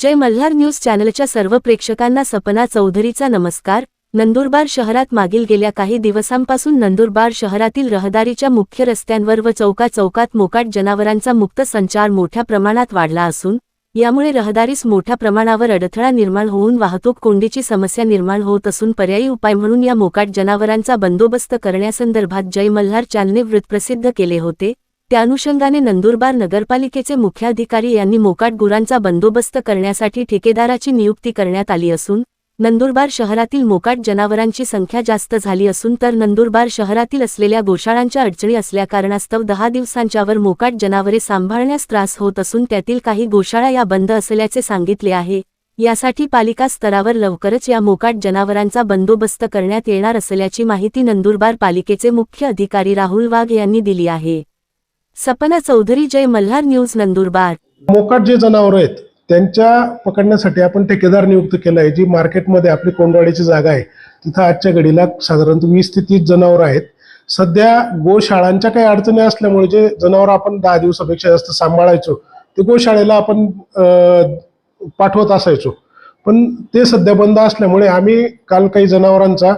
जय Malhar news चॅनलच्या सर्व प्रेक्षकांना सपना चौधरीचा नमस्कार. नंदुरबार शहरात मागील गेल्या काही दिवसांपासून नंदुरबार शहरातील रहदारीच्या मुख्य रस्त्यांवर व चौका चौकात मोकाट जनावरांचा मुक्त संचार मोठ्या प्रमाणात वाढला असून यामुळे रहदारीस मोठ्या प्रमाणावर अडथळा निर्माण होऊन वाहतूक कोंडीची समस्या निर्माण होत असून पर्यायी उपाय म्हणून या मोकाट जनावरांचा बंदोबस्त करण्यासंदर्भात जय मल्हार चॅनलने वृत्त प्रसिद्ध केले होते. त्या अनुषंगाने नंदुरबार नगरपालिकेचे मुख्याधिकारी यांनी मोकाट गुरांचा बंदोबस्त करण्यासाठी ठेकेदाराची नियुक्ती करण्यात आली असून नंदुरबार शहरातील मोकाट जनावरांची संख्या जास्त झाली असून तर नंदुरबार शहरातील असलेल्या गोशाळांच्या अडचणी असल्याकारणास्तव दहा दिवसांच्यावर मोकाट जनावरे सांभाळण्यास त्रास होत असून त्यातील काही गोशाळा या बंद असल्याचे सांगितले आहे. यासाठी पालिका स्तरावर लवकरच या मोकाट जनावरांचा बंदोबस्त करण्यात येणार असल्याची माहिती नंदुरबार पालिकेचे मुख्य अधिकारी राहुल वाघ यांनी दिली आहे. सपना चौधरी जय मल्हार न्यूज नंदुरबार. मोकाट जे जनावर आहेत त्यांच्या पकडण्यासाठी आपण ठेकेदार नियुक्त केलं आहे जी मार्केटमध्ये आपली कोंडवाडीची जागा आहे. तिथं आजच्या घडीला साधारणतः वीस ते तीस जनावर आहेत. सध्या गोशाळांच्या काही अडचणी असल्यामुळे जे जनावर आपण दहा दिवसापेक्षा जास्त सांभाळायचो ते गोशाळेला आपण पाठवत असायचो. पण ते सध्या बंद असल्यामुळे आम्ही काल काही जनावरांचा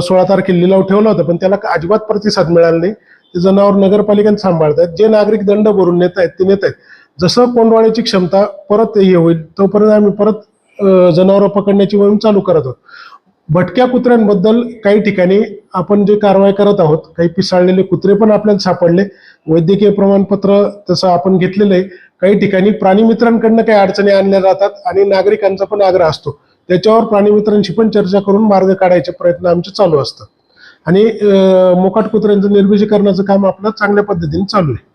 सोळा तारखेला लिलाव ठेवला होता पण त्याला अजिबात प्रतिसाद मिळाला नाही. ते जनावर नगरपालिकेने सांभाळतात जे नागरिक दंड भरून नेत आहेत ते नेत आहेत. जसं कोंडवाळ्याची क्षमता परत हे होईल तोपर्यंत आम्ही परत जनावर पकडण्याची मोहीम चालू करत आहोत. भटक्या कुत्र्यांबद्दल काही ठिकाणी आपण जे कारवाई करत आहोत काही पिसाळलेले कुत्रे पण आपल्याला सापडले. वैद्यकीय प्रमाणपत्र तसं आपण घेतलेलं आहे. काही ठिकाणी प्राणीमित्रांकडनं काही अडचणी आणल्या जातात आणि नागरिकांचा पण आग्रह असतो. त्याच्यावर प्राणीमित्रांशी पण चर्चा करून मार्ग काढायचे प्रयत्न आमचे चालू असतात. आणि मोकाट कुत्र्यांचं निर्बीजीकरणाचं काम आपलं चांगल्या पद्धतीने चालू आहे.